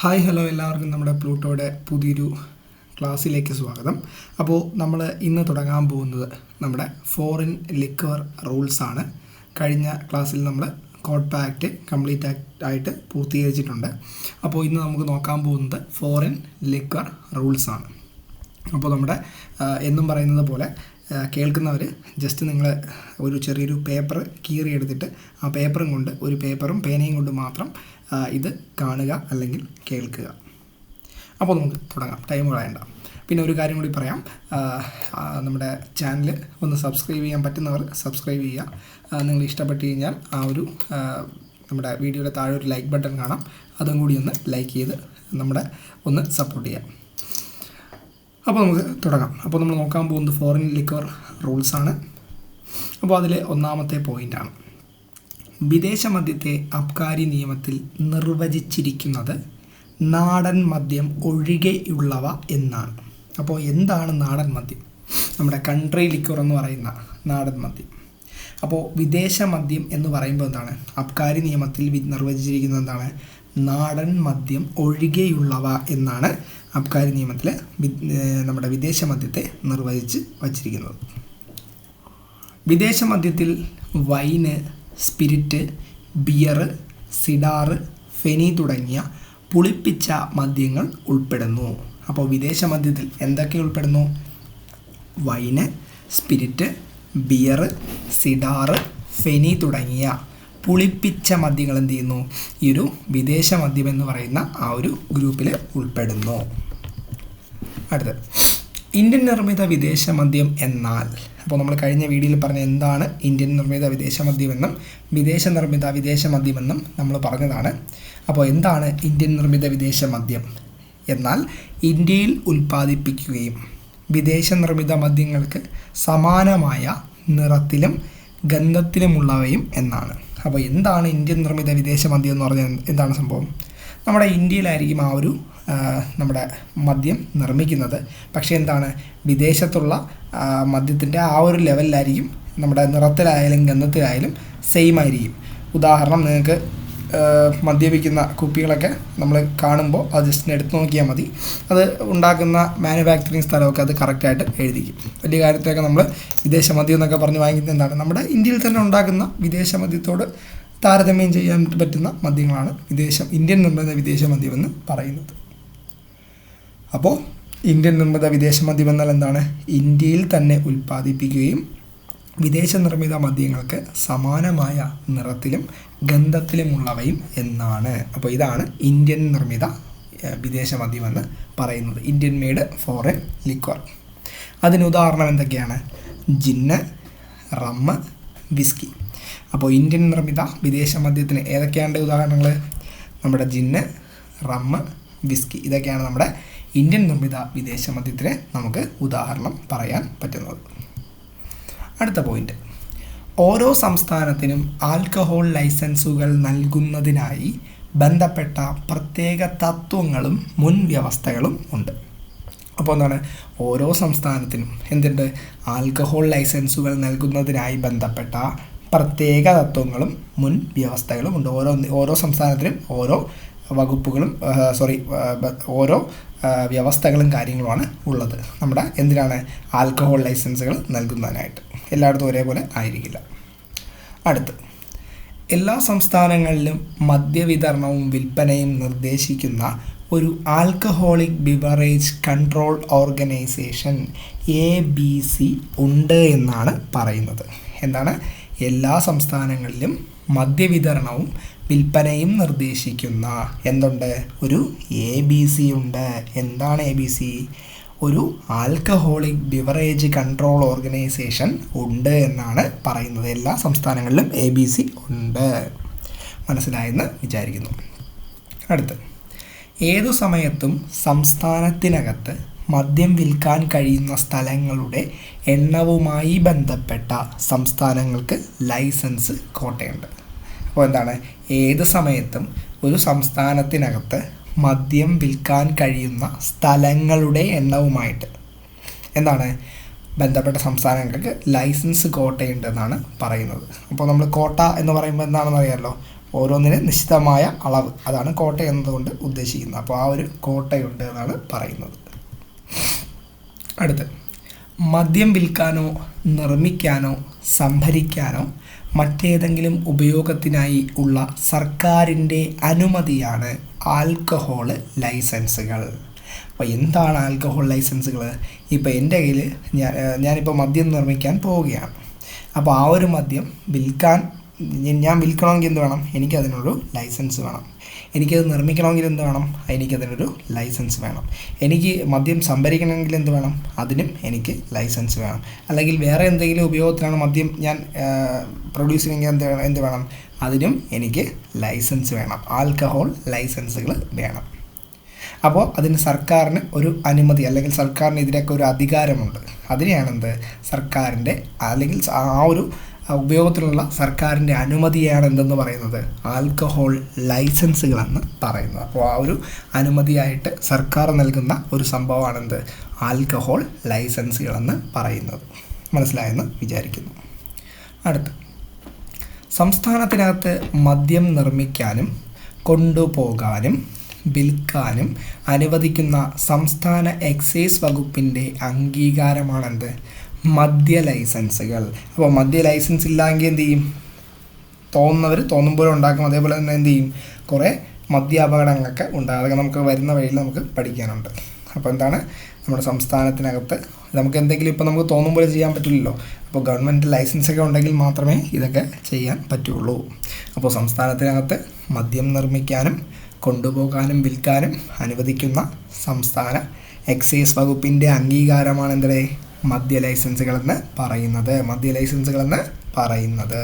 Hi hello എല്ലാവർക്കും നമ്മുടെ പ്ലൂട്ടോയുടെ പുതിയൊരു ക്ലാസ്സിലേക്ക് സ്വാഗതം. അപ്പോൾ നമ്മൾ ഇന്ന് തുടങ്ങാൻ പോകുന്നത് നമ്മുടെ ഫോറിൻ ലിക്വർ റൂൾസ് ആണ്. കഴിഞ്ഞ ക്ലാസ്സിൽ നമ്മൾ കോഡ് പാക്റ്റ് കംപ്ലീറ്റ് ആയിട്ട് പൂർത്തീകരിച്ചിട്ടുണ്ട്. അപ്പോൾ ഇന്ന് നമുക്ക് നോക്കാൻ പോകുന്നത് ഫോറിൻ ലിക്വർ റൂൾസ് ആണ്. അപ്പോൾ നമ്മുടെ എന്നും പറയുന്നത് പോലെ കേൾക്കുന്നവർ ജസ്റ്റ് നിങ്ങൾ ഒരു ചെറിയൊരു പേപ്പർ കീറിയെടുത്തിട്ട് ആ പേപ്പറും കൊണ്ട് ഒരു പേപ്പറും പേനയും കൊണ്ട് മാത്രം ഇത് കാണുക അല്ലെങ്കിൽ കേൾക്കുക. അപ്പോൾ നമുക്ക് തുടങ്ങാം. ടൈം കളയണ്ട. പിന്നെ ഒരു കാര്യം കൂടി പറയാം. നമ്മുടെ ചാനൽ ഒന്ന് സബ്സ്ക്രൈബ് ചെയ്യാൻ പറ്റുന്നവർ സബ്സ്ക്രൈബ് ചെയ്യുക. നിങ്ങൾ ഇഷ്ടപ്പെട്ട് കഴിഞ്ഞാൽ ആ ഒരു നമ്മുടെ വീഡിയോയുടെ താഴെ ഒരു ലൈക്ക് ബട്ടൺ കാണാം. അതും കൂടി ഒന്ന് ലൈക്ക് ചെയ്ത് നമ്മുടെ ഒന്ന് സപ്പോർട്ട് ചെയ്യാം. അപ്പോൾ നമുക്ക് തുടങ്ങാം. അപ്പോൾ നമ്മൾ നോക്കാൻ പോകുന്നത് ഫോറിൻ ലിക്വർ റൂൾസാണ് അപ്പോൾ അതിലെ ഒന്നാമത്തെ പോയിന്റാണ് വിദേശ മദ്യത്തെ അബ്കാരി നിയമത്തിൽ നിർവചിച്ചിരിക്കുന്നത് നാടൻ മദ്യം ഒഴികെയുള്ളവ എന്നാണ്. അപ്പോൾ എന്താണ് നാടൻ മദ്യം? നമ്മുടെ കൺട്രി ലിക്വർ എന്ന് പറയുന്ന നാടൻ മദ്യം. അപ്പോൾ വിദേശ മദ്യം എന്ന് പറയുമ്പോൾ എന്താണ്? അബ്കാരി നിയമത്തിൽ നിർവചിച്ചിരിക്കുന്നത് എന്താണ്? നാടൻ മദ്യം ഒഴികെയുള്ളവ എന്നാണ് അബ്കാരി നിയമത്തിൽ നമ്മുടെ വിദേശ മദ്യത്തെ നിർവചിച്ച് വച്ചിരിക്കുന്നത്. വിദേശ മദ്യത്തിൽ wine spirit beer cider feni തുടങ്ങിയ പുളിപ്പിച്ച മദ്യങ്ങൾ ഉൾപ്പെടുന്നു. അപ്പോൾ വിദേശ മദ്യത്തിൽ എന്തൊക്കെ ഉൾപ്പെടുന്നു? Wine spirit beer cider feni തുടങ്ങിയ പുളിപ്പിച്ച മദ്യങ്ങൾ എന്ത് ചെയ്യുന്നു? ഈ ഒരു വിദേശ മദ്യം എന്ന് പറയുന്ന ആ ഒരു ഗ്രൂപ്പിൽ ഉൾപ്പെടുന്നു. അടുത്തത്. ഇന്ത്യൻ നിർമ്മിത വിദേശ മദ്യം എന്നാൽ അപ്പോൾ നമ്മൾ കഴിഞ്ഞ വീഡിയോയിൽ പറഞ്ഞ എന്താണ് ഇന്ത്യൻ നിർമ്മിത വിദേശ മദ്യമെന്നും വിദേശ നിർമ്മിത വിദേശ മദ്യമെന്നും നമ്മൾ പറഞ്ഞതാണ്. അപ്പോൾ എന്താണ് ഇന്ത്യൻ നിർമ്മിത വിദേശ മദ്യം? എന്നാൽ ഇന്ത്യയിൽ ഉൽപ്പാദിപ്പിക്കുകയും വിദേശ നിർമ്മിത മദ്യങ്ങൾക്ക് സമാനമായ നിറത്തിലും ഗന്ധത്തിലുമുള്ളവയും എന്നാണ്. അപ്പോൾ എന്താണ് ഇന്ത്യൻ നിർമ്മിത വിദേശ മദ്യം എന്ന് പറഞ്ഞാൽ എന്താണ് സംഭവം? നമ്മുടെ ഇന്ത്യയിലായിരിക്കും ആ ഒരു നമ്മുടെ മദ്യം നിർമ്മിക്കുന്നത്. പക്ഷേ എന്താണ്? വിദേശത്തുള്ള മദ്യത്തിന്റെ ആ ഒരു ലെവലിലായിരിക്കും നമ്മുടെ നിറത്തിലായാലും ഗന്ധത്തിലായാലും സെയിം ആയിരിക്കും. ഉദാഹരണം നിങ്ങൾക്ക് മദ്യപിക്കുന്ന കുപ്പികളൊക്കെ നമ്മൾ കാണുമ്പോൾ അത് ജസ്റ്റ് എടുത്ത് നോക്കിയാൽ മതി. അത് ഉണ്ടാക്കുന്ന മാനുഫാക്ചറിങ് സ്ഥലമൊക്കെ അത് കറക്റ്റായിട്ട് എഴുതിക്കും. വലിയ കാര്യത്തിലൊക്കെ നമ്മൾ വിദേശ മദ്യം എന്നൊക്കെ പറഞ്ഞ് വാങ്ങിക്കുന്നത് എന്താണ്? നമ്മുടെ ഇന്ത്യയിൽ തന്നെ ഉണ്ടാക്കുന്ന വിദേശ മദ്യത്തോട് താരതമ്യം ചെയ്യാൻ പറ്റുന്ന മദ്യങ്ങളാണ് വിദേശം ഇന്ത്യൻ നിർമ്മിത വിദേശ മദ്യമെന്ന് പറയുന്നത്. അപ്പോൾ ഇന്ത്യൻ നിർമ്മിത വിദേശ മദ്യം എന്നാൽ എന്താണ്? ഇന്ത്യയിൽ തന്നെ ഉൽപ്പാദിപ്പിക്കുകയും വിദേശ നിർമ്മിത മദ്യങ്ങൾക്ക് സമാനമായ നിറത്തിലും ഗന്ധത്തിലുമുള്ളവയും എന്നാണ്. അപ്പോൾ ഇതാണ് ഇന്ത്യൻ നിർമ്മിത വിദേശ മദ്യമെന്ന് പറയുന്നത്. Indian made foreign liquor. അതിന് ഉദാഹരണം എന്തൊക്കെയാണ്? ജിന്ന് റമ്മ് വിസ്കി. അപ്പോൾ ഇന്ത്യൻ നിർമ്മിത വിദേശ മദ്യത്തിന് ഏതൊക്കെയാണ് ഉദാഹരണങ്ങൾ നമ്മുടെ ജിന്ന് റമ്മ് വിസ്കി. ഇതൊക്കെയാണ് നമ്മുടെ ഇന്ത്യൻ നിർമ്മിത വിദേശ മദ്യത്തിന് നമുക്ക് ഉദാഹരണം പറയാൻ പറ്റുന്നത്. അടുത്ത പോയിന്റ് ഓരോ സംസ്ഥാനത്തിനും ആൽക്കഹോൾ ലൈസൻസുകൾ നൽകുന്നതിനായി ബന്ധപ്പെട്ട പ്രത്യേക തത്വങ്ങളും മുൻവ്യവസ്ഥകളും ഉണ്ട്. അപ്പോൾ എന്താണ്? ഓരോ സംസ്ഥാനത്തിനും എന്തുണ്ട്? ആൽക്കഹോൾ ലൈസൻസുകൾ നൽകുന്നതിനായി ബന്ധപ്പെട്ട പ്രത്യേക തത്വങ്ങളും മുൻ വ്യവസ്ഥകളും ഉണ്ട്. ഓരോ ഓരോ സംസ്ഥാനത്തിനും ഓരോ വകുപ്പുകളും സോറി ഓരോ വ്യവസ്ഥകളും കാര്യങ്ങളുമാണ് ഉള്ളത്. നമ്മുടെ എന്തിനാണ് ആൽക്കഹോൾ ലൈസൻസുകൾ നൽകുന്നതിനായിട്ട്? എല്ലായിടത്തും ഒരേപോലെ ആയിരിക്കില്ല. അടുത്ത് എല്ലാ സംസ്ഥാനങ്ങളിലും മദ്യവിതരണവും വിൽപ്പനയും നിർദ്ദേശിക്കുന്ന ഒരു alcoholic beverage control organisation A B C ഉണ്ട് എന്നാണ് പറയുന്നത്. എന്താണ്? എല്ലാ സംസ്ഥാനങ്ങളിലും മദ്യവിതരണവും വിൽപ്പനയും നിർദ്ദേശിക്കുന്ന എന്തുണ്ട്? ഒരു എ ബി സി ഉണ്ട്. എന്താണ് എ ബി സി ഒരു ആൽക്കഹോളിക് ബിവറേജ് കൺട്രോൾ ഓർഗനൈസേഷൻ ഉണ്ട് എന്നാണ് പറയുന്നത്. എല്ലാ സംസ്ഥാനങ്ങളിലും എ ബി സി ഉണ്ട്. മനസ്സിലായെന്ന് വിചാരിക്കുന്നു. അടുത്ത്. ഏതു സമയത്തും സംസ്ഥാനത്തിനകത്ത് മദ്യം വിൽക്കാൻ കഴിയുന്ന സ്ഥലങ്ങളുടെ എണ്ണവുമായി ബന്ധപ്പെട്ട സംസ്ഥാനങ്ങൾക്ക് ലൈസൻസ് കോട്ടയുണ്ട്. അപ്പോൾ എന്താണ്? ഏത് സമയത്തും ഒരു സംസ്ഥാനത്തിനകത്ത് മദ്യം വിൽക്കാൻ കഴിയുന്ന സ്ഥലങ്ങളുടെ എണ്ണവുമായിട്ട് എന്താണ്? ബന്ധപ്പെട്ട സംസ്ഥാനങ്ങൾക്ക് ലൈസൻസ് കോട്ടയുണ്ടെന്നാണ് പറയുന്നത്. അപ്പോൾ നമ്മൾ കോട്ട എന്ന് പറയുമ്പോൾ എന്താണെന്ന് അറിയാമല്ലോ ഓരോന്നിന് നിശ്ചിതമായ അളവ്. അതാണ് കോട്ട എന്നതുകൊണ്ട് ഉദ്ദേശിക്കുന്നത്. അപ്പോൾ ആ ഒരു കോട്ടയുണ്ട് എന്നാണ് പറയുന്നത്. അടുത്ത്. മദ്യം വിൽക്കാനോ നിർമ്മിക്കാനോ സംഭരിക്കാനോ മറ്റേതെങ്കിലും ഉപയോഗത്തിനായി ഉള്ള സർക്കാരിന്റെ അനുമതിയാണ് ആൽക്കഹോൾ ലൈസൻസുകൾ. അപ്പോൾ എന്താണ് ആൽക്കഹോൾ ലൈസൻസുകൾ? ഇപ്പോൾ എന്റെ കയ്യിൽ ഞാൻ ഞാനിപ്പോൾ മദ്യം നിർമ്മിക്കാൻ പോവുകയാണ്. അപ്പോൾ ആ ഒരു മദ്യം വിൽക്കാൻ ഞാൻ വിൽക്കണമെങ്കിൽ എന്ത് വേണം? എനിക്കതിനൊരു ലൈസൻസ് വേണം. എനിക്കത് നിർമ്മിക്കണമെങ്കിൽ എന്ത് വേണം? എനിക്കതിനൊരു ലൈസൻസ് വേണം. എനിക്ക് മദ്യം സംഭരിക്കണമെങ്കിൽ എന്ത് വേണം? അതിനും എനിക്ക് ലൈസൻസ് വേണം. അല്ലെങ്കിൽ വേറെ എന്തെങ്കിലും ഉപയോഗത്തിലാണ് മദ്യം ഞാൻ പ്രൊഡ്യൂസ് ചെയ്യണമെങ്കിൽ എന്ത് എന്ത് വേണം? അതിനും എനിക്ക് ലൈസൻസ് വേണം. ആൽക്കഹോൾ ലൈസൻസുകൾ വേണം. അപ്പോൾ അതിന് സർക്കാരിന് ഒരു അനുമതി അല്ലെങ്കിൽ സർക്കാരിന് ഒരു അധികാരമുണ്ട്. അതിനെയാണ് എന്ത് സർക്കാരിന്റെ അല്ലെങ്കിൽ ആ ഒരു ഉപയോഗത്തിലുള്ള സർക്കാരിന്റെ അനുമതിയാണ് എന്തെന്ന് പറയുന്നത്? ആൽക്കഹോൾ ലൈസൻസുകളെന്ന് പറയുന്നത്. അപ്പോൾ ആ ഒരു അനുമതിയായിട്ട് സർക്കാർ നൽകുന്ന ഒരു സംഭവമാണ് എന്ത് ആൽക്കഹോൾ ലൈസൻസുകളെന്ന് പറയുന്നത്. മനസ്സിലായെന്ന് വിചാരിക്കുന്നു. അടുത്ത്. സംസ്ഥാനത്തിനകത്ത് മദ്യം നിർമ്മിക്കാനും കൊണ്ടുപോകാനും വിൽക്കാനും അനുവദിക്കുന്ന സംസ്ഥാന എക്സൈസ് വകുപ്പിന്റെ അംഗീകാരമാണെന്ത്? മദ്യ ലൈസൻസുകൾ. അപ്പോൾ മദ്യ ലൈസൻസ് ഇല്ലെങ്കിൽ എന്ത് ചെയ്യും? തോന്നുന്നവർ തോന്നുമ്പോൾ ഉണ്ടാക്കും. അതേപോലെ തന്നെ എന്ത് ചെയ്യും? കുറേ മദ്യ അപകടങ്ങളൊക്കെ ഉണ്ടാകും അതൊക്കെ നമുക്ക് വരുന്ന വഴിയിൽ നമുക്ക് പഠിക്കാനുണ്ട്. അപ്പോൾ എന്താണ്? നമ്മുടെ സംസ്ഥാനത്തിനകത്ത് നമുക്ക് എന്തെങ്കിലും ഇപ്പോൾ നമുക്ക് തോന്നും പോലെ ചെയ്യാൻ പറ്റില്ലല്ലോ. അപ്പോൾ ഗവൺമെന്റ് ലൈസൻസ് ഒക്കെ ഉണ്ടെങ്കിൽ മാത്രമേ ഇതൊക്കെ ചെയ്യാൻ പറ്റുള്ളൂ. അപ്പോൾ സംസ്ഥാനത്തിനകത്ത് മദ്യം നിർമ്മിക്കാനും കൊണ്ടുപോകാനും വിൽക്കാനും അനുവദിക്കുന്ന സംസ്ഥാന എക്സൈസ് വകുപ്പിന്റെ അംഗീകാരമാണ് എന്തേ മദ്യ ലൈസൻസുകളെന്ന് പറയുന്നത് മദ്യ ലൈസൻസുകളെന്ന് പറയുന്നത്.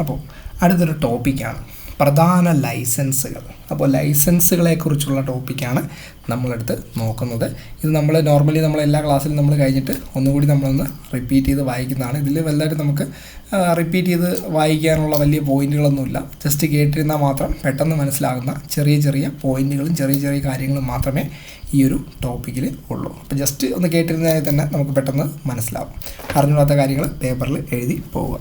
അപ്പോൾ അടുത്തൊരു ടോപ്പിക്കാണ് പ്രധാന ലൈസൻസുകൾ. അപ്പോൾ ലൈസൻസുകളെക്കുറിച്ചുള്ള ടോപ്പിക്കാണ് നമ്മളെടുത്ത് നോക്കുന്നത്. ഇത് നമ്മൾ നോർമലി നമ്മൾ എല്ലാ ക്ലാസ്സിലും നമ്മൾ കഴിഞ്ഞിട്ട് ഒന്നുകൂടി നമ്മളൊന്ന് റിപ്പീറ്റ് ചെയ്ത് വായിക്കുന്നതാണ്. ഇതിൽ വലുതായിട്ട് നമുക്ക് റിപ്പീറ്റ് ചെയ്ത് വായിക്കാനുള്ള വലിയ പോയിന്റുകളൊന്നുമില്ല. ജസ്റ്റ് കേട്ടിരുന്നാൽ മാത്രം പെട്ടെന്ന് മനസ്സിലാകുന്ന ചെറിയ ചെറിയ പോയിന്റുകളും ചെറിയ ചെറിയ കാര്യങ്ങളും മാത്രമേ ഈ ഒരു ടോപ്പിക്കിൽ ഉള്ളൂ. അപ്പോൾ ജസ്റ്റ് ഒന്ന് കേട്ടിരുന്നാൽ തന്നെ നമുക്ക് പെട്ടെന്ന് മനസ്സിലാവും. അറിഞ്ഞുകൂടാത്ത കാര്യങ്ങൾ പേപ്പറിൽ എഴുതി പോവുക.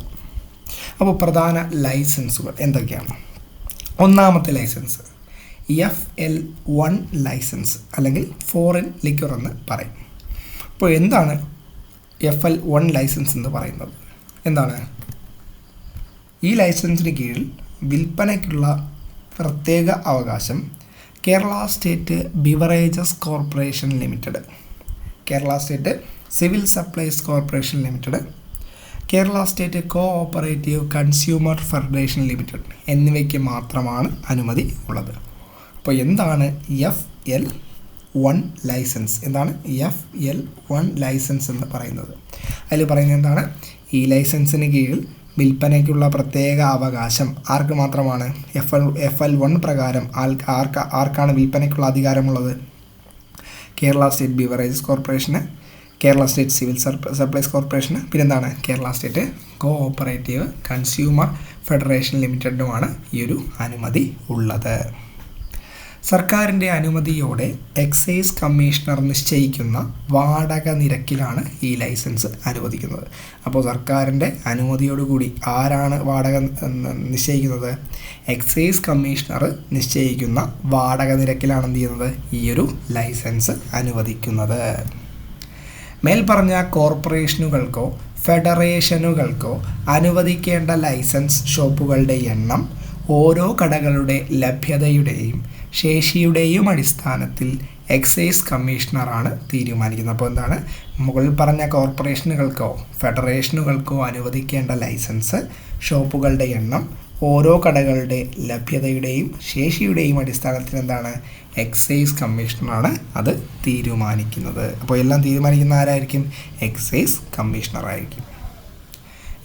അപ്പോൾ പ്രധാന ലൈസൻസുകൾ എന്തൊക്കെയാണ്? ഒന്നാമത്തെ licence. F L one licence അല്ലെങ്കിൽ ഫോറിൻ ലിക്വർ എന്ന് പറയും. അപ്പോൾ എന്താണ് എഫ് എൽ വൺ ലൈസൻസ് എന്ന് പറയുന്നത്? എന്താണ്? ഈ ലൈസൻസിന് കീഴിൽ വിൽപ്പനയ്ക്കുള്ള പ്രത്യേക അവകാശം Kerala state beverages corporation limited. Kerala state civil supplies corporation limited Kerala state cooperative consumer federation limited എന്നിവയ്ക്ക് മാത്രമാണ് അനുമതി ഉള്ളത്. അപ്പോൾ എന്താണ് എഫ് എൽ വൺ ലൈസൻസ് എന്താണ് എഫ് എൽ വൺ ലൈസൻസ് എന്ന് പറയുന്നത്? അതിൽ പറയുന്നത് എന്താണ്? ഈ ലൈസൻസിന് കീഴിൽ വിൽപ്പനയ്ക്കുള്ള പ്രത്യേക അവകാശം ആർക്ക് മാത്രമാണ്? F L F L one പ്രകാരം ആർക്ക് ആർക്കാണ് വിൽപ്പനയ്ക്കുള്ള അധികാരമുള്ളത്? കേരള സ്റ്റേറ്റ് ബിവറേജസ് കോർപ്പറേഷന് കേരള സ്റ്റേറ്റ് സിവിൽ സപ്ലൈസ് കോർപ്പറേഷന്. പിന്നെന്താണ്? Kerala state cooperative consumer federation ലിമിറ്റഡുമാണ് ഈ ഒരു അനുമതി ഉള്ളത്. സർക്കാരിന്റെ അനുമതിയോടെ എക്സൈസ് കമ്മീഷണർ നിശ്ചയിക്കുന്ന വാടക നിരക്കിലാണ് ഈ ലൈസൻസ് അനുവദിക്കുന്നത്. അപ്പോൾ സർക്കാരിന്റെ അനുമതിയോടുകൂടി ആരാണ് വാടക നിശ്ചയിക്കുന്നത്? എക്സൈസ് കമ്മീഷണർ നിശ്ചയിക്കുന്ന വാടക നിരക്കിലാണ് എന്ത് ചെയ്യുന്നത്? ഈ ഒരു ലൈസൻസ് അനുവദിക്കുന്നത്. മേൽപ്പറഞ്ഞ കോർപ്പറേഷനുകൾക്കോ ഫെഡറേഷനുകൾക്കോ അനുവദിക്കേണ്ട ലൈസൻസ് ഷോപ്പുകളുടെ എണ്ണം ഓരോ കടകളുടെ ലഭ്യതയുടെയും ശേഷിയുടെയും അടിസ്ഥാനത്തിൽ എക്സൈസ് കമ്മീഷണറാണ് തീരുമാനിക്കുന്നത്. അപ്പോൾ എന്താണ്? മുകളിൽ പറഞ്ഞ കോർപ്പറേഷനുകൾക്കോ ഫെഡറേഷനുകൾക്കോ അനുവദിക്കേണ്ട ലൈസൻസ് ഷോപ്പുകളുടെ എണ്ണം ഓരോ കടകളുടെ ലഭ്യതയുടെയും ശേഷിയുടെയും അടിസ്ഥാനത്തിൽ എന്താണ് എക്സൈസ് കമ്മീഷണറാണ് അത് തീരുമാനിക്കുന്നത്. അപ്പോൾ എല്ലാം തീരുമാനിക്കുന്ന ആരായിരിക്കും? എക്സൈസ് കമ്മീഷണറായിരിക്കും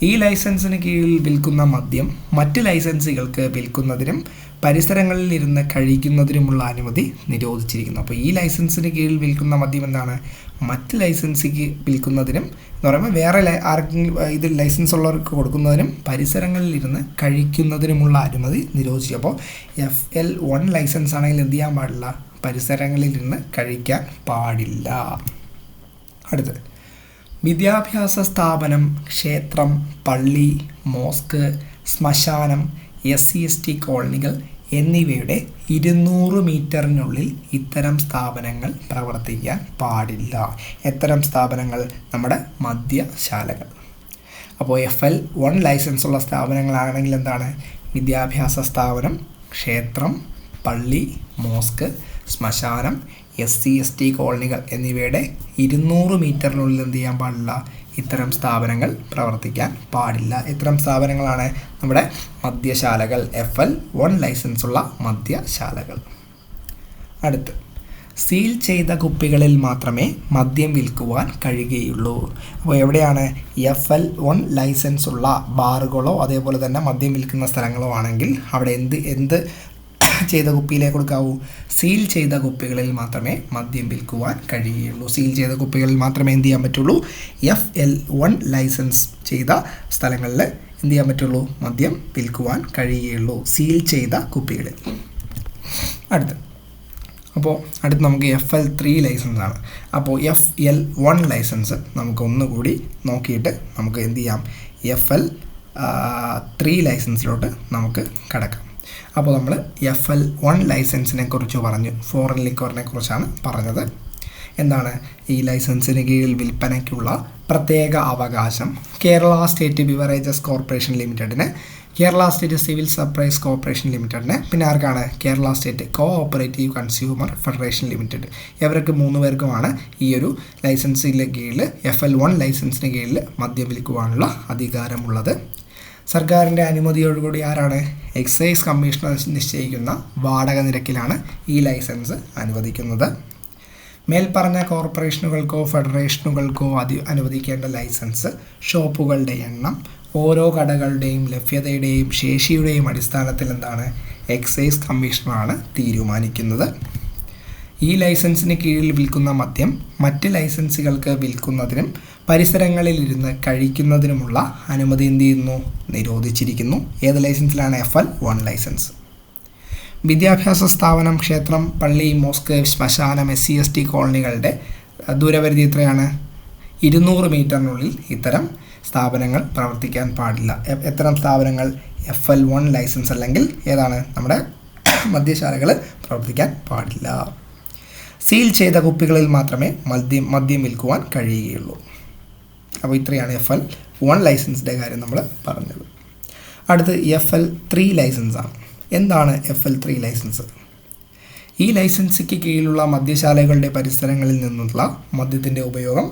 ഈ ലൈസൻസിന് കീഴിൽ വിൽക്കുന്ന മദ്യം മറ്റ് ലൈസൻസുകൾക്ക് വിൽക്കുന്നതിനും പരിസരങ്ങളിൽ ഇരുന്ന് കഴിക്കുന്നതിനുമുള്ള അനുമതി നിരോധിച്ചിരിക്കുന്നു. അപ്പോൾ ഈ ലൈസൻസിന് കീഴിൽ വിൽക്കുന്ന മദ്യം എന്താണ്? മറ്റ് ലൈസൻസിക്ക് വിൽക്കുന്നതിനും എന്ന് പറയുമ്പോൾ വേറെ ആർക്കെങ്കിലും ഇത് ലൈസൻസ് ഉള്ളവർക്ക് കൊടുക്കുന്നതിനും പരിസരങ്ങളിൽ ഇരുന്ന് കഴിക്കുന്നതിനുമുള്ള അനുമതി നിരോധിച്ചു. അപ്പോൾ എഫ് എൽ വൺ ലൈസൻസ് ആണെങ്കിൽ എന്ത് ചെയ്യാൻ പാടില്ല? പരിസരങ്ങളിൽ ഇരുന്ന് കഴിക്കാൻ പാടില്ല. അടുത്തത്. വിദ്യാഭ്യാസ സ്ഥാപനം ക്ഷേത്രം പള്ളി മോസ്ക് ശ്മശാനം എസ് സി എസ് ടി കോളനികൾ എന്നിവയുടെ ഇരുന്നൂറ് മീറ്ററിനുള്ളിൽ ഇത്തരം സ്ഥാപനങ്ങൾ പ്രവർത്തിക്കാൻ പാടില്ല. എത്തരം സ്ഥാപനങ്ങൾ നമ്മുടെ മദ്യശാലകൾ. അപ്പോൾ എഫ് എൽ വൺ ലൈസൻസ് ഉള്ള സ്ഥാപനങ്ങളാണെങ്കിൽ എന്താണ്? വിദ്യാഭ്യാസ സ്ഥാപനം ക്ഷേത്രം പള്ളി മോസ്ക് ശ്മശാനം എസ് സി എസ് ടി കോളനികൾ എന്നിവയുടെ ഇരുന്നൂറ് മീറ്ററിനുള്ളിൽ എന്ത് ചെയ്യാൻ പാടില്ല? ഇത്തരം സ്ഥാപനങ്ങൾ പ്രവർത്തിക്കാൻ പാടില്ല. ഇത്തരം സ്ഥാപനങ്ങളാണ് നമ്മുടെ മദ്യശാലകൾ എഫ് എൽ വൺ ലൈസൻസ് ഉള്ള മദ്യശാലകൾ. അടുത്ത് സീൽ ചെയ്ത കുപ്പികളിൽ മാത്രമേ മദ്യം വിൽക്കുവാൻ കഴിയുകയുള്ളൂ. അപ്പോൾ എവിടെയാണ് എഫ് എൽ വൺ ലൈസൻസ് ഉള്ള ബാറുകളോ അതേപോലെ തന്നെ മദ്യം വിൽക്കുന്ന സ്ഥലങ്ങളോ ആണെങ്കിൽ അവിടെ എന്ത് എന്ത് ചെയ്ത കുപ്പിയിലേ കൊടുക്കാവൂ. സീൽ ചെയ്ത കുപ്പികളിൽ മാത്രമേ മദ്യം വിൽക്കുവാൻ കഴിയുകയുള്ളൂ സീൽ ചെയ്ത കുപ്പികളിൽ മാത്രമേ എന്ത് ചെയ്യാൻ പറ്റുള്ളൂ? എഫ് എൽ വൺ ലൈസൻസ് ചെയ്ത സ്ഥലങ്ങളിൽ എന്ത് ചെയ്യാൻ പറ്റുള്ളൂ? മദ്യം വിൽക്കുവാൻ കഴിയുകയുള്ളൂ സീൽ ചെയ്ത കുപ്പികളിൽ. അടുത്ത്. അപ്പോൾ അടുത്ത് നമുക്ക് എഫ് എൽ ത്രീ ലൈസൻസ് ആണ്. അപ്പോൾ എഫ് എൽ വൺ ലൈസൻസ് നമുക്ക് ഒന്നുകൂടി നോക്കിയിട്ട് നമുക്ക് എന്ത് ചെയ്യാം? എഫ് എൽ ത്രീ ലൈസൻസിലോട്ട് നമുക്ക് കടക്കാം. അപ്പോൾ നമ്മൾ എഫ് എൽ വൺ ലൈസൻസിനെ കുറിച്ച് പറഞ്ഞു. ഫോറിൻ ലിക്വറിനെ കുറിച്ചാണ് പറഞ്ഞത്. എന്താണ്? ഈ ലൈസൻസിന് കീഴിൽ വിൽപ്പനയ്ക്കുള്ള പ്രത്യേക അവകാശം കേരള സ്റ്റേറ്റ് ബിവറേജസ് കോർപ്പറേഷൻ ലിമിറ്റഡിന് Kerala state civil supplies corporation ലിമിറ്റഡിന് പിന്നെ ആർക്കാണ്? Kerala state cooperative consumer federation limited. ഇവർക്ക് മൂന്ന് പേർക്കുമാണ് ഈ ഒരു ലൈസൻസിന്റെ കീഴിൽ എഫ് എൽ വൺ ലൈസൻസിന് കീഴിൽ മദ്യം വിൽക്കുവാനുള്ള അധികാരമുള്ളത്. സർക്കാരിന്റെ അനുമതിയോടുകൂടി ആരാണ് എക്സൈസ് കമ്മീഷണർ നിശ്ചയിക്കുന്ന വാടക നിരക്കിലാണ് ഈ ലൈസൻസ് അനുവദിക്കുന്നത്. മേൽപ്പറഞ്ഞ കോർപ്പറേഷനുകൾക്കോ ഫെഡറേഷനുകൾക്കോ അതി അനുവദിക്കേണ്ട ലൈസൻസ് ഷോപ്പുകളുടെ എണ്ണം ഓരോ കടകളുടെയും ലഭ്യതയുടെയും ശേഷിയുടെയും അടിസ്ഥാനത്തിൽ എന്താണ് എക്സൈസ് കമ്മീഷണറാണ് തീരുമാനിക്കുന്നത്. ഈ ലൈസൻസിന് കീഴിൽ വിൽക്കുന്ന മദ്യം മറ്റ് ലൈസൻസുകൾക്ക് വിൽക്കുന്നതിനും പരിസരങ്ങളിലിരുന്ന് കഴിക്കുന്നതിനുമുള്ള അനുമതി എന്ത് ചെയ്യുന്നു നിരോധിച്ചിരിക്കുന്നു. ഏത് ലൈസൻസിലാണ് എഫ് എൽ? One licence. വിദ്യാഭ്യാസ സ്ഥാപനം ക്ഷേത്രം പള്ളി മോസ്ക് ശ്മശാനം എസ് സി എസ് ടി കോളനികളുടെ ദൂരപരിധി എത്രയാണ്? ഇരുന്നൂറ് മീറ്ററിനുള്ളിൽ ഇത്തരം സ്ഥാപനങ്ങൾ പ്രവർത്തിക്കാൻ പാടില്ല. ഇത്തരം സ്ഥാപനങ്ങൾ? എഫ് എൽ വൺ ലൈസൻസ് അല്ലെങ്കിൽ ഏതാണ്? നമ്മുടെ മദ്യശാലകൾ പ്രവർത്തിക്കാൻ പാടില്ല. സീൽ ചെയ്ത കുപ്പികളിൽ മാത്രമേ മദ്യം മദ്യം വിൽക്കുവാൻ കഴിയുകയുള്ളൂ. അപ്പോൾ ഇത്രയാണ് എഫ് എൽ വൺ ലൈസൻസിന്റെ കാര്യം നമ്മൾ പറഞ്ഞത്. അടുത്ത് എഫ് എൽ ത്രീ ലൈസൻസാണ് എന്താണ് എഫ് എൽ ത്രീ ലൈസൻസ് ഈ ലൈസൻസിക്ക് കീഴിലുള്ള മദ്യശാലകളുടെ പരിസരങ്ങളിൽ നിന്നുള്ള മദ്യത്തിന്റെ ഉപയോഗം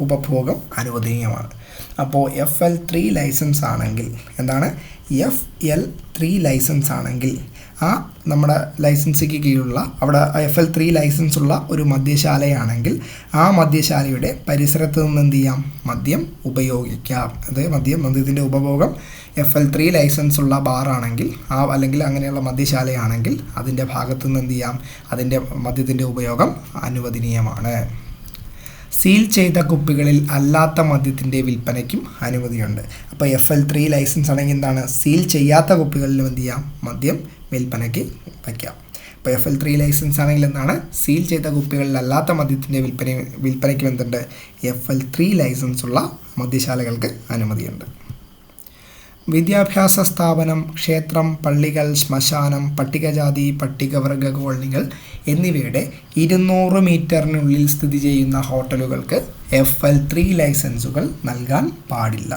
ഉപഭോഗം അനുവദനീയമാണ്. അപ്പോൾ എഫ് എൽ ത്രീ ലൈസൻസ് ആണെങ്കിൽ എന്താണ്? എഫ് എൽ ത്രീ ലൈസൻസ് ആണെങ്കിൽ ആ നമ്മുടെ ലൈസൻസിക്ക് കീഴിലുള്ള അവിടെ എഫ് എൽ ത്രീ ലൈസൻസ് ഉള്ള ഒരു മദ്യശാലയാണെങ്കിൽ ആ മദ്യശാലയുടെ പരിസരത്ത് നിന്ന് എന്ത് ചെയ്യാം? മദ്യം ഉപയോഗിക്കാം. അത് മദ്യം മദ്യത്തിന്റെ ഉപഭോഗം എഫ് എൽ ത്രീ ലൈസൻസ് ഉള്ള ബാറാണെങ്കിൽ ആ അല്ലെങ്കിൽ അങ്ങനെയുള്ള മദ്യശാലയാണെങ്കിൽ അതിന്റെ ഭാഗത്തു നിന്ന് എന്ത് ചെയ്യാം? അതിന്റെ മദ്യത്തിന്റെ ഉപയോഗം അനുവദനീയമാണ്. സീൽ ചെയ്ത കുപ്പികളിൽ അല്ലാത്ത മദ്യത്തിന്റെ വിൽപ്പനയ്ക്കും അനുമതിയുണ്ട്. അപ്പോൾ എഫ് എൽ ത്രീ ലൈസൻസ് ആണെങ്കിൽ എന്താണ്? സീൽ ചെയ്യാത്ത കുപ്പികളിലും എന്ത് ചെയ്യാം? മദ്യം വിൽപ്പനയ്ക്ക് വയ്ക്കാം. അപ്പോൾ എഫ് എൽ ത്രീ ലൈസൻസ് ആണെങ്കിൽ എന്താണ്? സീൽ ചെയ്ത കുപ്പികളിൽ അല്ലാത്ത മദ്യത്തിന്റെ വിൽപ്പന വിൽപ്പനയ്ക്ക് എന്തുണ്ട്? എഫ് എൽ ത്രീ ലൈസൻസ് ഉള്ള മദ്യശാലകൾക്ക് അനുമതിയുണ്ട്. വിദ്യാഭ്യാസ സ്ഥാപനം ക്ഷേത്രം പള്ളികൾ ശ്മശാനം പട്ടികജാതി പട്ടികവർഗ കോളനികൾ എന്നിവയുടെ ഇരുന്നൂറ് മീറ്ററിനുള്ളിൽ സ്ഥിതി ചെയ്യുന്ന ഹോട്ടലുകൾക്ക് എഫ് എൽ ത്രീ ലൈസൻസുകൾ നൽകാൻ പാടില്ല.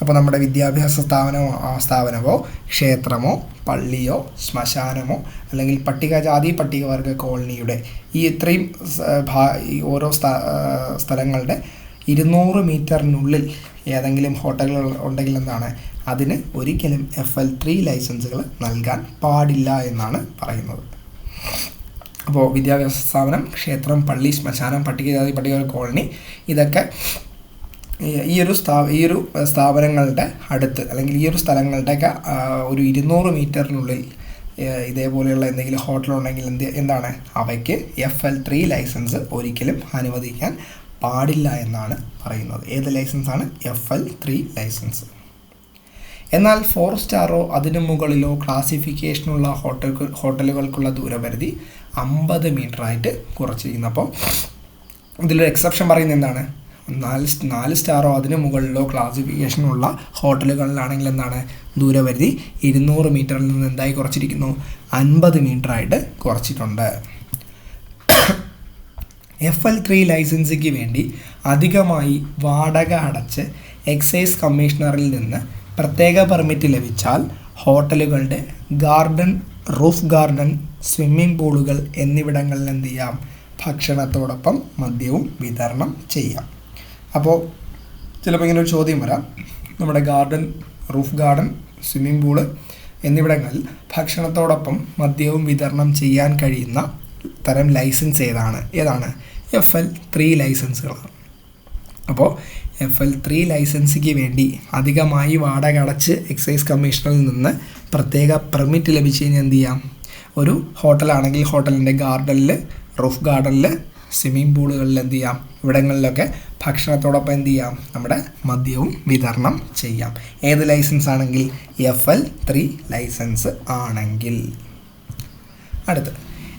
അപ്പോൾ നമ്മുടെ വിദ്യാഭ്യാസ സ്ഥാപനമോ സ്ഥാപനമോ ക്ഷേത്രമോ പള്ളിയോ ശ്മശാനമോ അല്ലെങ്കിൽ പട്ടികജാതി പട്ടികവർഗ കോളനിയുടെ ഈ ഇത്രയും ഓരോ സ്ഥലങ്ങളുടെ ഇരുന്നൂറ് മീറ്ററിനുള്ളിൽ ഏതെങ്കിലും ഹോട്ടലുകൾ ഉണ്ടെങ്കിൽ എന്താണ്? അതിന് ഒരിക്കലും എഫ് എൽ ത്രീ ലൈസൻസുകൾ നൽകാൻ പാടില്ല എന്നാണ് പറയുന്നത്. അപ്പോൾ വിദ്യാഭ്യാസ സ്ഥാപനം ക്ഷേത്രം പള്ളി ശ്മശാനം പട്ടികജാതി പട്ടിക കോളനി ഇതൊക്കെ ഈ ഒരു സ്ഥാ ഈ ഒരു സ്ഥാപനങ്ങളുടെ അടുത്ത് അല്ലെങ്കിൽ ഈ ഒരു സ്ഥലങ്ങളുടെയൊക്കെ ഒരു ഇരുന്നൂറ് മീറ്ററിനുള്ളിൽ ഇതേപോലെയുള്ള എന്തെങ്കിലും ഹോട്ടലുണ്ടെങ്കിൽ എന്ത് എന്താണ്? അവയ്ക്ക് എഫ് എൽ ത്രീ ലൈസൻസ് ഒരിക്കലും അനുവദിക്കാൻ പാടില്ല എന്നാണ് പറയുന്നത്. ഏത് ലൈസൻസാണ് എഫ് എൽ ത്രീ ലൈസൻസ് എന്നാൽ ഫോർ സ്റ്റാറോ അതിനു മുകളിലോ ക്ലാസിഫിക്കേഷനുള്ള ഹോട്ടൽ ഹോട്ടലുകൾക്കുള്ള ദൂരപരിധി അമ്പത് ആയിട്ട് കുറച്ചിരിക്കുന്നു. അപ്പോൾ ഇതിലൊരു എക്സെപ്ഷൻ പറയുന്നത് എന്താണ്? നാല് നാല് സ്റ്റാറോ അതിന് മുകളിലോ ക്ലാസിഫിക്കേഷനുള്ള ഹോട്ടലുകളിലാണെങ്കിൽ എന്താണ്? ദൂരപരിധി ഇരുന്നൂറ് മീറ്ററിൽ നിന്ന് എന്തായി കുറച്ചിരിക്കുന്നു? അൻപത് മീറ്ററായിട്ട് കുറച്ചിട്ടുണ്ട്. എഫ് എൽ ത്രീ ലൈസൻസിക്ക് വേണ്ടി അധികമായി വാടക അടച്ച് എക്സൈസ് കമ്മീഷണറിൽ നിന്ന് പ്രത്യേക പെർമിറ്റ് ലഭിച്ചാൽ ഹോട്ടലുകളുടെ ഗാർഡൻ റൂഫ് ഗാർഡൻ സ്വിമ്മിംഗ് പൂളുകൾ എന്നിവിടങ്ങളിൽ എന്ത് ചെയ്യാം? ഭക്ഷണത്തോടൊപ്പം മദ്യവും വിതരണം ചെയ്യാം. അപ്പോൾ ചിലപ്പോൾ ഇങ്ങനെ ഒരു ചോദ്യം വരാം. നമ്മുടെ garden roof garden swimming pool എന്നിവിടങ്ങളിൽ ഭക്ഷണത്തോടൊപ്പം മദ്യവും വിതരണം ചെയ്യാൻ കഴിയുന്ന തരം ലൈസൻസ് ഏതാണ്? ഏതാണ്? എഫ് എൽ ത്രീ ലൈസൻസുകളാണ്. അപ്പോൾ എഫ് എൽ ത്രീ ലൈസൻസിക്ക് വേണ്ടി അധികമായി വാടക അടച്ച് എക്സൈസ് കമ്മീഷണറിൽ നിന്ന് പ്രത്യേക പെർമിറ്റ് ലഭിച്ചു കഴിഞ്ഞാൽ എന്ത് ചെയ്യാം? ഒരു ഹോട്ടലാണെങ്കിൽ ഹോട്ടലിന്റെ ഗാർഡനിൽ റൂഫ് ഗാർഡനിൽ സ്വിമ്മിംഗ് പൂളുകളിൽ എന്ത് ചെയ്യാം? ഇവിടങ്ങളിലൊക്കെ ഭക്ഷണത്തോടൊപ്പം എന്ത് ചെയ്യാം? നമ്മുടെ മദ്യവും വിതരണം ചെയ്യാം. ഏത് ലൈസൻസ് ആണെങ്കിൽ എഫ് എൽ ത്രീ ലൈസൻസ് ആണെങ്കിൽ. അടുത്ത്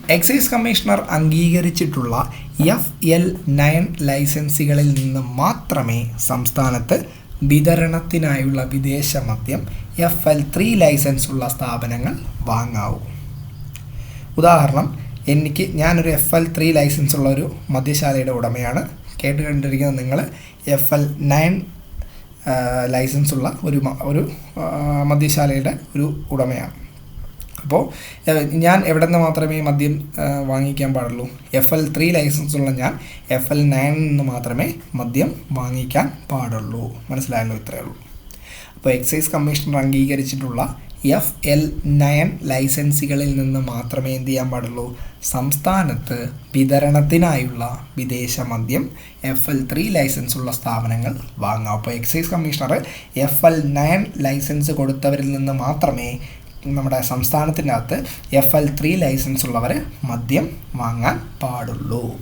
എക്സൈസ് കമ്മീഷണർ അംഗീകരിച്ചിട്ടുള്ള എഫ് എൽ നയൻ ലൈസൻസുകളിൽ നിന്ന് മാത്രമേ സംസ്ഥാനത്ത് വിതരണത്തിനായുള്ള വിദേശ മദ്യം എഫ് എൽ ത്രീ ലൈസൻസ് ഉള്ള സ്ഥാപനങ്ങൾ വാങ്ങാവൂ. ഉദാഹരണം എനിക്ക് ഞാനൊരു എഫ് എൽ ത്രീ ലൈസൻസ് ഉള്ള ഒരു മദ്യശാലയുടെ ഉടമയാണ്. കേട്ട് കണ്ടിരിക്കുന്നത് നിങ്ങൾ എഫ് എൽ നയൻ ലൈസൻസ് ഉള്ള ഒരു ഒരു മദ്യശാലയുടെ ഒരു ഉടമയാണ്. അപ്പോൾ ഞാൻ എവിടെ നിന്ന് മാത്രമേ മദ്യം വാങ്ങിക്കാൻ പാടുള്ളൂ? എഫ് എൽ ത്രീ ലൈസൻസ് ഉള്ള ഞാൻ എഫ് എൽ നയൻ നിന്ന് മാത്രമേ മദ്യം വാങ്ങിക്കാൻ പാടുള്ളൂ. മനസ്സിലായല്ലോ ഇത്രയേ ഉള്ളൂ. അപ്പോൾ എക്സൈസ് കമ്മീഷണർ അംഗീകരിച്ചിട്ടുള്ള എഫ് എൽ നയൻ ലൈസൻസുകളിൽ നിന്ന് മാത്രമേ എന്ത് ചെയ്യാൻ പാടുള്ളൂ? സംസ്ഥാനത്ത് വിതരണത്തിനായുള്ള വിദേശ മദ്യം എഫ് എൽ ത്രീ ലൈസൻസ് ഉള്ള സ്ഥാപനങ്ങൾ വാങ്ങാം. അപ്പോൾ excise commissioner F L nine licence കൊടുത്തവരിൽ നിന്ന് മാത്രമേ നമ്മുടെ സംസ്ഥാനത്തിനകത്ത് എഫ് എൽ ത്രീ ലൈസൻസ് ഉള്ളവർ മദ്യം വാങ്ങാൻ പാടുള്ളൂ.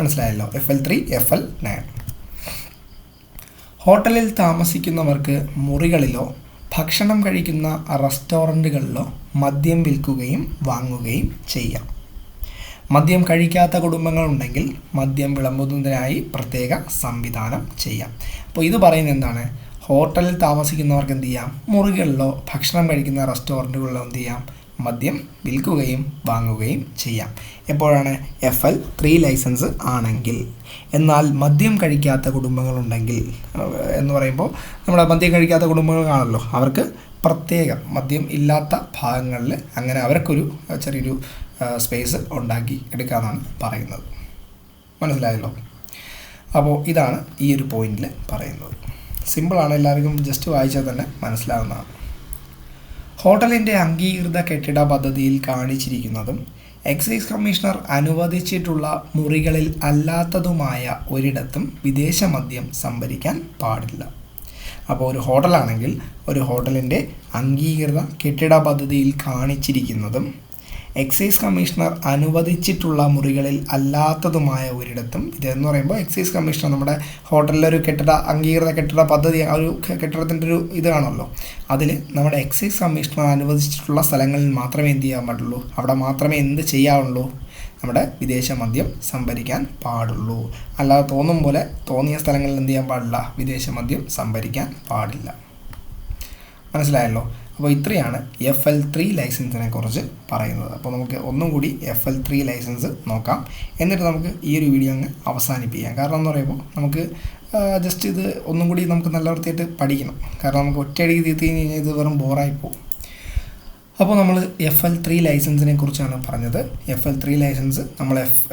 മനസ്സിലായല്ലോ? F L three F L nine ഹോട്ടലിൽ താമസിക്കുന്നവർക്ക് മുറികളിലോ ഭക്ഷണം കഴിക്കുന്ന റെസ്റ്റോറന്റുകളിലോ മദ്യം വിൽക്കുകയും വാങ്ങുകയും ചെയ്യാം. മദ്യം കഴിക്കാത്ത കുടുംബങ്ങളുണ്ടെങ്കിൽ മദ്യം വിളമ്പുന്നതിനായി പ്രത്യേക സംവിധാനം ചെയ്യാം. അപ്പോൾ ഇത് പറയുന്നത് എന്താണ്? ഹോട്ടലിൽ താമസിക്കുന്നവർക്ക് എന്ത് ചെയ്യാം? മുറികളിലോ ഭക്ഷണം കഴിക്കുന്ന റെസ്റ്റോറന്റുകളിലോ എന്ത് ചെയ്യാം? മദ്യം വിൽക്കുകയും വാങ്ങുകയും ചെയ്യാം. എപ്പോഴാണ്? എഫ് എൽ ത്രീ ലൈസൻസ് ആണെങ്കിൽ. എന്നാൽ മദ്യം കഴിക്കാത്ത കുടുംബങ്ങളുണ്ടെങ്കിൽ എന്ന് പറയുമ്പോൾ നമ്മുടെ മദ്യം കഴിക്കാത്ത കുടുംബങ്ങൾ കാണുമല്ലോ അവർക്ക് പ്രത്യേകം മദ്യം ഇല്ലാത്ത ഭാഗങ്ങളിൽ അങ്ങനെ അവർക്കൊരു ചെറിയൊരു സ്പേസ് ഉണ്ടാക്കി എടുക്കാമെന്നാണ് പറയുന്നത്. മനസ്സിലായല്ലോ? അപ്പോൾ ഇതാണ് ഈ ഒരു പോയിന്റിൽ പറയുന്നത്. സിമ്പിളാണ് എല്ലാവർക്കും ജസ്റ്റ് വായിച്ചാൽ തന്നെ മനസ്സിലാവുന്നതാണ്. ഹോട്ടലിന്റെ അംഗീകൃത കെട്ടിട പദ്ധതിയിൽ കാണിച്ചിരിക്കുന്നതും എക്സൈസ് കമ്മീഷണർ അനുവദിച്ചിട്ടുള്ള മുറികളിൽ അല്ലാത്തതുമായ ഒരിടത്തും വിദേശ മദ്യം സംഭരിക്കാൻ പാടില്ല. അപ്പോൾ ഒരു ഹോട്ടലാണെങ്കിൽ ഒരു ഹോട്ടലിന്റെ അംഗീകൃത കെട്ടിട പദ്ധതിയിൽ കാണിച്ചിരിക്കുന്നതും എക്സൈസ് കമ്മീഷണർ അനുവദിച്ചിട്ടുള്ള മുറികളിൽ അല്ലാത്തതുമായ ഒരിടത്തും ഇതെന്ന് പറയുമ്പോൾ എക്സൈസ് കമ്മീഷണർ നമ്മുടെ ഹോട്ടലിലെ ഒരു കെട്ടിട അംഗീകൃത കെട്ടിട പദ്ധതി ആ ഒരു കെട്ടിടത്തിന്റെ ഒരു ഇതാണല്ലോ. അതിൽ നമ്മുടെ എക്സൈസ് കമ്മീഷണർ അനുവദിച്ചിട്ടുള്ള സ്ഥലങ്ങളിൽ മാത്രമേ എന്ത് ചെയ്യാൻ പാടുള്ളൂ? അവിടെ മാത്രമേ എന്ത് ചെയ്യാവുള്ളൂ? നമ്മുടെ വിദേശ മദ്യം സംഭരിക്കാൻ പാടുള്ളൂ. അല്ലാതെ തോന്നും പോലെ തോന്നിയ സ്ഥലങ്ങളിൽ എന്ത് ചെയ്യാൻ പാടില്ല? വിദേശ മദ്യം സംഭരിക്കാൻ പാടില്ല. മനസ്സിലായല്ലോ? അപ്പോൾ ഇത്രയാണ് എഫ് എൽ ത്രീ ലൈസൻസിനെ കുറിച്ച് പറയുന്നത്. അപ്പോൾ നമുക്ക് ഒന്നും കൂടി എഫ് എൽ ത്രീ ലൈസൻസ് നോക്കാം. എന്നിട്ട് നമുക്ക് ഈ ഒരു വീഡിയോ അങ്ങ് അവസാനിപ്പിക്കാം. കാരണം എന്ന് പറയുമ്പോൾ നമുക്ക് ജസ്റ്റ് ഇത് ഒന്നും കൂടി നമുക്ക് നല്ല വൃത്തിയായിട്ട് പഠിക്കണം. കാരണം നമുക്ക് ഒറ്റയടിക്ക് തീർത്ത് കഴിഞ്ഞ് കഴിഞ്ഞാൽ ഇത് വെറും ബോറായി പോകും. അപ്പോൾ നമ്മൾ എഫ് എൽ ത്രീ ലൈസൻസിനെ കുറിച്ചാണ് പറഞ്ഞത്. എഫ് എൽ ത്രീ ലൈസൻസ് നമ്മൾ എഫ്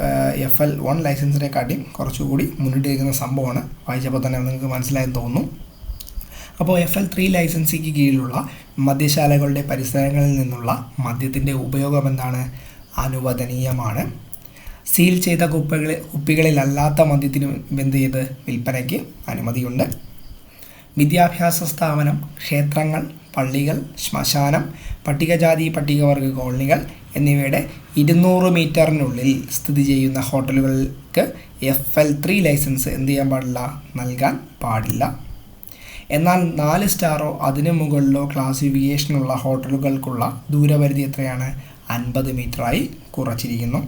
എഫ് എൽ വൺ ലൈസൻസിനെക്കാട്ടിയും കുറച്ചുകൂടി മുന്നിട്ടിരിക്കുന്ന സംഭവമാണ്. വായിച്ചപ്പോൾ തന്നെ നിങ്ങൾക്ക് മനസ്സിലായെന്ന് തോന്നുന്നു. അപ്പോൾ എഫ് എൽ ത്രീ ലൈസൻസിക്ക് കീഴിലുള്ള മദ്യശാലകളുടെ പരിസരങ്ങളിൽ നിന്നുള്ള മദ്യത്തിന്റെ ഉപയോഗം എന്താണ് അനുവദനീയമാണ്. സീൽ ചെയ്ത കുപ്പികളിൽ കുപ്പികളിലല്ലാത്ത മദ്യത്തിന് എന്ത് ചെയ്ത്? വിൽപ്പനയ്ക്ക് അനുമതിയുണ്ട്. വിദ്യാഭ്യാസ സ്ഥാപനം ക്ഷേത്രങ്ങൾ പള്ളികൾ ശ്മശാനം പട്ടികജാതി പട്ടികവർഗ കോളനികൾ എന്നിവയുടെ ഇരുന്നൂറ് മീറ്ററിനുള്ളിൽ സ്ഥിതി ചെയ്യുന്ന ഹോട്ടലുകൾക്ക് എഫ് എൽ ത്രീ ലൈസൻസ് എന്ത് ചെയ്യാൻ പാടില്ല? നൽകാൻ പാടില്ല. എന്നാൽ നാല് സ്റ്റാറോ അതിനു മുകളിലോ ക്ലാസിഫിക്കേഷനുള്ള ഹോട്ടലുകൾക്കുള്ള ദൂരപരിധി എത്രയാണ്? അൻപത് മീറ്ററായി കുറച്ചിരിക്കുന്നു.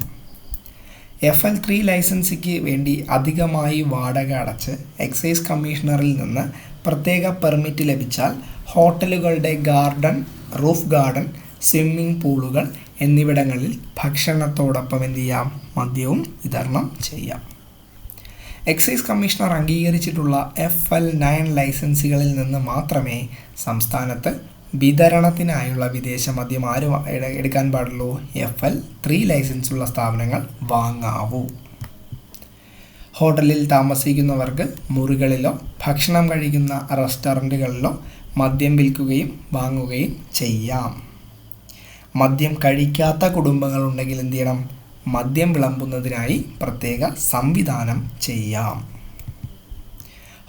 എഫ് എൽ ത്രീ ലൈസൻസിക്ക് വേണ്ടി അധികമായി വാടക അടച്ച് എക്സൈസ് കമ്മീഷണറിൽ നിന്ന് പ്രത്യേക പെർമിറ്റ് ലഭിച്ചാൽ ഹോട്ടലുകളുടെ ഗാർഡൻ റൂഫ് ഗാർഡൻ സ്വിമ്മിംഗ് പൂളുകൾ എന്നിവിടങ്ങളിൽ ഭക്ഷണത്തോടൊപ്പം എന്ത് ചെയ്യാം? മദ്യവും വിതരണം ചെയ്യാം. എക്സൈസ് കമ്മീഷണർ അംഗീകരിച്ചിട്ടുള്ള എഫ് എൽ നയൻ ലൈസൻസുകളിൽ നിന്ന് മാത്രമേ സംസ്ഥാനത്ത് വിതരണത്തിനായുള്ള വിദേശ മദ്യം ആരും എടുക്കാൻ പാടുള്ളൂ. എഫ് എൽ ത്രീ ലൈസൻസുള്ള സ്ഥാപനങ്ങൾ വാങ്ങാവൂ. ഹോട്ടലിൽ താമസിക്കുന്നവർക്ക് മുറികളിലോ ഭക്ഷണം കഴിക്കുന്ന റെസ്റ്റോറന്റുകളിലോ മദ്യം വിൽക്കുകയും വാങ്ങുകയും ചെയ്യാം. മദ്യം കഴിക്കാത്ത കുടുംബങ്ങളുണ്ടെങ്കിൽ എന്ത് ചെയ്യണം? മദ്യം വിളമ്പുന്നതിനായി പ്രത്യേക സംവിധാനം ചെയ്യാം.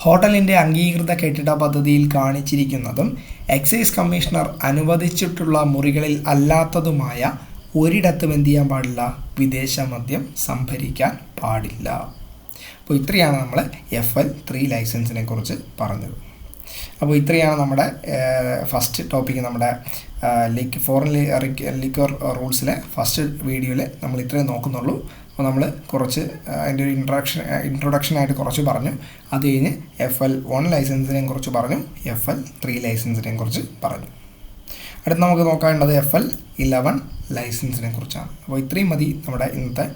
ഹോട്ടലിന്റെ അംഗീകൃത കെട്ടിട പദ്ധതിയിൽ കാണിച്ചിരിക്കുന്നതും എക്സൈസ് കമ്മീഷണർ അനുവദിച്ചിട്ടുള്ള മുറികളിൽ അല്ലാത്തതുമായ ഒരിടത്തും എന്ത് ചെയ്യാൻ പാടില്ല? വിദേശ മദ്യം സംഭരിക്കാൻ പാടില്ല. അപ്പോൾ ഇത്രയാണ് നമ്മൾ എഫ് എൽ ത്രീ ലൈസൻസിനെ കുറിച്ച് പറഞ്ഞത്. അപ്പോൾ ഇത്രയാണ് നമ്മുടെ ഫസ്റ്റ് ടോപ്പിക് നമ്മുടെ ലിക് ഫോറിൻ ലിക്വർ റൂൾസിലെ ഫസ്റ്റ് വീഡിയോയിൽ നമ്മൾ ഇത്രയും നോക്കുന്നുള്ളൂ. അപ്പോൾ നമ്മൾ കുറച്ച് അതിന്റെ ഒരു ഇൻട്രഡക്ഷൻ ഇൻട്രൊഡക്ഷനായിട്ട് കുറച്ച് പറഞ്ഞു. അത് കഴിഞ്ഞ് എഫ് എൽ വൺ ലൈസൻസിനെയും കുറിച്ച് പറഞ്ഞു. എഫ് എൽ ത്രീ ലൈസൻസിനെയും കുറിച്ച് പറഞ്ഞു. അടുത്ത് നമുക്ക് നോക്കാനുള്ളത് എഫ് എൽ ഇലവൻ ലൈസൻസിനെ കുറിച്ചാണ്. അപ്പോൾ ഇത്രയും മതി നമ്മുടെ ഇന്നത്തെ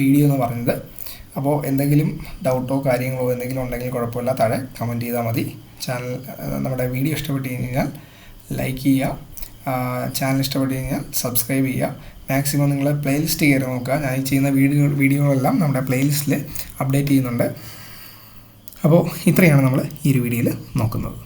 വീഡിയോ എന്ന് പറഞ്ഞത്. അപ്പോൾ എന്തെങ്കിലും ഡൗട്ടോ കാര്യങ്ങളോ എന്തെങ്കിലും ഉണ്ടെങ്കിൽ കുഴപ്പമില്ല താഴെ കമന്റ് ചെയ്താൽ മതി. ചാനൽ നമ്മുടെ വീഡിയോ ഇഷ്ടപ്പെട്ട് കഴിഞ്ഞാൽ ലൈക്ക് ചെയ്യുക. ചാനൽ ഇഷ്ടപ്പെട്ട് കഴിഞ്ഞാൽ സബ്സ്ക്രൈബ് ചെയ്യുക. മാക്സിമം നിങ്ങൾ പ്ലേലിസ്റ്റ് കയറി നോക്കുക. ഞാൻ ചെയ്യുന്ന വീഡിയോ വീഡിയോകളെല്ലാം നമ്മുടെ പ്ലേലിസ്റ്റിൽ അപ്ഡേറ്റ് ചെയ്യുന്നുണ്ട്. അപ്പോൾ ഇത്രയാണ് നമ്മൾ ഈ ഒരു വീഡിയോയിൽ നോക്കുന്നത്.